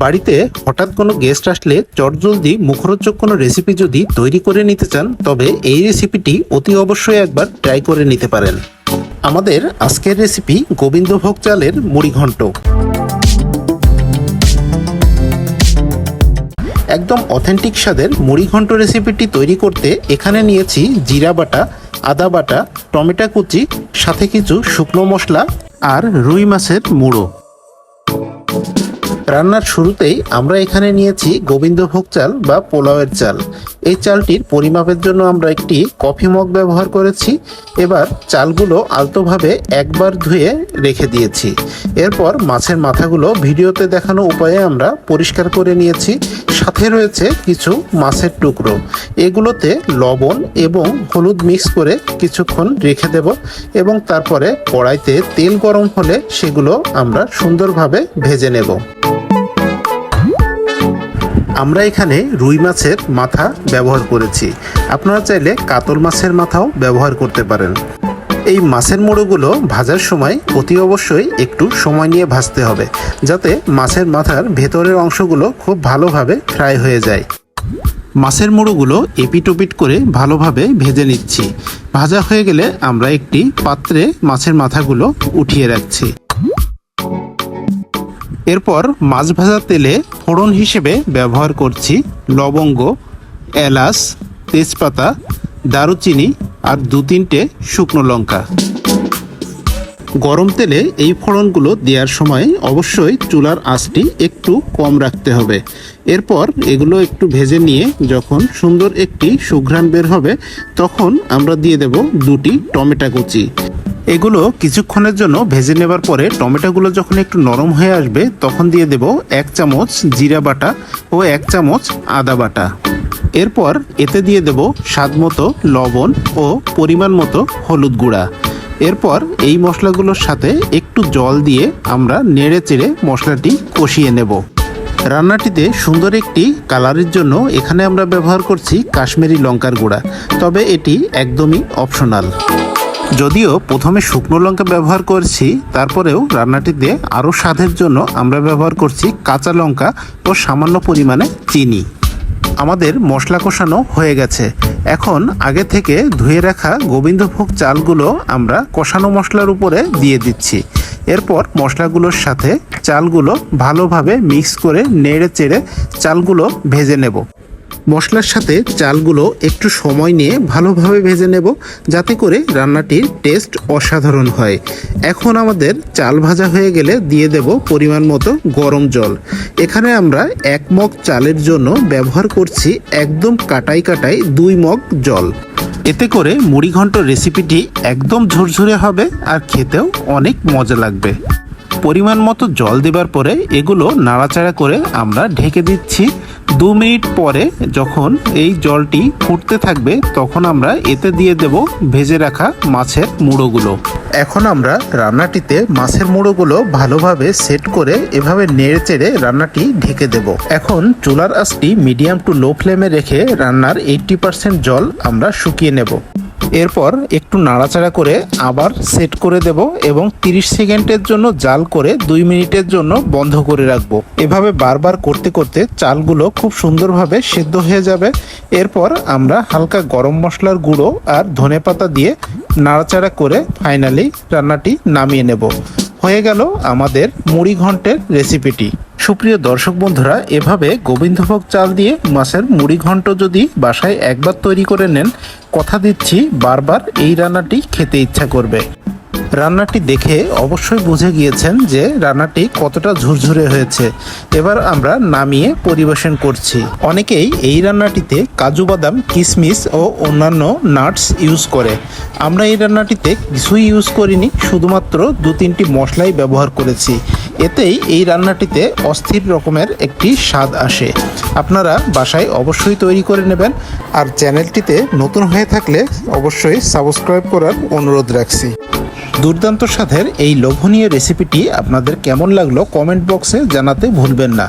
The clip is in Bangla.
বাড়িতে হঠাৎ কোনো গেস্ট আসলে চটজলদি মুখরোচক কোনো রেসিপি যদি তৈরি করে নিতে চান, তবে এই রেসিপিটি অতি অবশ্যই একবার ট্রাই করে নিতে পারেন। আমাদের আজকের রেসিপি গোবিন্দভোগ চালের মুড়ি ঘন্ট। একদম অথেন্টিক স্বাদের মুড়ি ঘন্ট রেসিপিটি তৈরি করতে এখানে নিয়েছি জিরা বাটা, আদা বাটা, টমেটো কুচি, সাথে কিছু শুকনো মশলা আর রুই মাছের মুড়ো। রান্নার শুরুতেই আমরা এখানে নিয়েছি গোবিন্দভোগ চাল বা পোলাওয়ের চাল। এই চালটির পরিমাপের জন্য আমরা একটি কফি মগ ব্যবহার করেছি। এবার চালগুলো আলতোভাবে একবার ধুয়ে রেখে দিয়েছি। এরপর মাছের মাথাগুলো ভিডিওতে দেখানো উপায়ে আমরা পরিষ্কার করে নিয়েছি। সাথে রয়েছে কিছু মাছের টুকরো। এগুলোতে লবণ এবং হলুদ মিক্স করে কিছুক্ষণ রেখে দেব এবং তারপরে কড়াইতে তেল গরম হলে সেগুলো আমরা সুন্দরভাবে ভেজে নেব। আমরা এখানে রুই মাছের মাথা ব্যবহার করেছি। আপনারা চাইলে কাতল মাছের মাথাও ব্যবহার করতে পারেন। এই মাছের মুড়োগুলো ভাজার সময় অতি অবশ্যই একটু সময় নিয়ে ভাজতে হবে, যাতে মাছের মাথার ভেতরের অংশগুলো খুব ভালোভাবে ফ্রাই হয়ে যায়। মাছের মুড়োগুলো এপিটোপিট করে ভালোভাবে ভেজে নিচ্ছি। ভাজা হয়ে গেলে আমরা একটি পাত্রে মাছের মাথাগুলো উঠিয়ে রাখছি। এরপর মাছ ভাজা তেলে ফোড়ন হিসেবে ব্যবহার করছি লবঙ্গ, এলাচ, তেজপাতা, দারুচিনি আর দু তিনটে শুকনো লঙ্কা। গরম তেলে এই ফোড়নগুলো দেওয়ার সময় অবশ্যই চুলার আঁচটি একটু কম রাখতে হবে। এরপর এগুলো একটু ভেজে নিয়ে যখন সুন্দর একটি সুঘ্রাণ বের হবে, তখন আমরা দিয়ে দেব দুটি টমেটো কুচি। এগুলো কিছুক্ষণের জন্য ভেজে নেবার পরে টমেটোগুলো যখন একটু নরম হয়ে আসবে, তখন দিয়ে দেব এক চামচ জিরা বাটা ও এক চামচ আদা বাটা। এরপর এতে দিয়ে দেব স্বাদ মতো লবণ ও পরিমাণ মতো হলুদ গুঁড়া। এরপর এই মশলাগুলোর সাথে একটু জল দিয়ে আমরা নেড়ে চেড়ে মশলাটি কষিয়ে নেব। রান্নাটিতে সুন্দর একটি কালারের জন্য এখানে আমরা ব্যবহার করছি কাশ্মীরি লঙ্কার গুঁড়া, তবে এটি একদমই অপশনাল যদিও প্রথমে শুকনো লঙ্কা ব্যবহার করছি, তারপরেও রান্নাটিতে আরও স্বাদের জন্য আমরা ব্যবহার করছি কাঁচা লঙ্কা ও সামান্য পরিমাণে চিনি। আমাদের মশলা কষানো হয়ে গেছে। এখন আগে থেকে ধুয়ে রাখা গোবিন্দভোগ চালগুলো আমরা কষানো মশলার উপরে দিয়ে দিচ্ছি। এরপর মশলাগুলোর সাথে চালগুলো ভালোভাবে মিক্স করে নেড়ে চেড়ে চালগুলো ভেজে নেব। মশলার সাথে চালগুলো একটু সময় নিয়ে ভালোভাবে ভেজে নেব, যাতে করে রান্নাটির টেস্ট অসাধারণ হয়। এখন আমাদের চাল ভাজা হয়ে গেলে দিয়ে দেব পরিমাণ মতো গরম জল। এখানে আমরা এক মগ চালের জন্য ব্যবহার করছি একদম কাটাই কাটাই দুই মগ জল। এতে করে মুড়ি ঘন্ট রেসিপিটি একদম ঝুরঝুরে হবে আর খেতেও অনেক মজা লাগবে। পরিমাণ মতো জল দেবার পরে এগুলো নাড়াচাড়া করে আমরা ঢেকে দিচ্ছি। দু মিনিট পরে যখন এই জলটি ফুটতে থাকবে, তখন আমরা এতে দিয়ে দেব ভেজে রাখা মাছের মুড়োগুলো। এখন আমরা রান্নাটিতে মাছের মুড়োগুলো ভালোভাবে সেট করে এভাবে নেড়ে চেড়ে রান্নাটি ঢেকে দেব। এখন চুলার আঁচটি মিডিয়াম টু লো ফ্লেমে রেখে রান্নার এইটটি পার্সেন্ট জল আমরা শুকিয়ে নেব। এরপর একটু নাড়াচাড়া করে আবার সেট করে দেব এবং 30 সেকেন্ডের জন্য জাল করে দুই মিনিটের জন্য বন্ধ করে রাখব। এভাবে বারবার করতে করতে চালগুলো খুব সুন্দরভাবে সেদ্ধ হয়ে যাবে। এরপর আমরা হালকা গরম মশলার গুঁড়ো আর ধনেপাতা দিয়ে নাড়াচাড়া করে ফাইনালি রান্নাটি নামিয়ে নেব। হয়ে গেল আমাদের মুড়ি ঘন্টের রেসিপিটি সুপ্রিয় দর্শক বন্ধুরা, এভাবে গোবিন্দভোগ চাল দিয়ে মাছের মুড়ি ঘন্ট যদি বাসায় একবার তৈরি করে নেন, কথা দিচ্ছি, বারবার এই রান্নাটি খেতে ইচ্ছা করবে। রান্নাটি দেখে অবশ্যই বুঝে গিয়েছেন যে রান্নাটি কতটা ঝুরঝুরে হয়েছে। এবার আমরা নামিয়ে পরিবেশন করছি। অনেকেই এই রান্নাটিতে কাজু বাদাম কিশমিশ ও অন্যান্য নাটস ইউজ করে। আমরা এই রান্নাটিতে কিছুই ইউজ করিনি, শুধুমাত্র দু তিনটি মশলাই ব্যবহার করেছি। এতেই এই রান্নাটিতে অস্থির রকমের একটি স্বাদ আসে। আপনারা বাসায় অবশ্যই তৈরি করে নেবেন আর চ্যানেলটিতে নতুন হয়ে থাকলে অবশ্যই সাবস্ক্রাইব করার অনুরোধ রাখছি। দুর্দান্ত স্বাদের এই লোভনীয় রেসিপিটি আপনাদের কেমন লাগল কমেন্ট বক্সে জানাতে ভুলবেন না।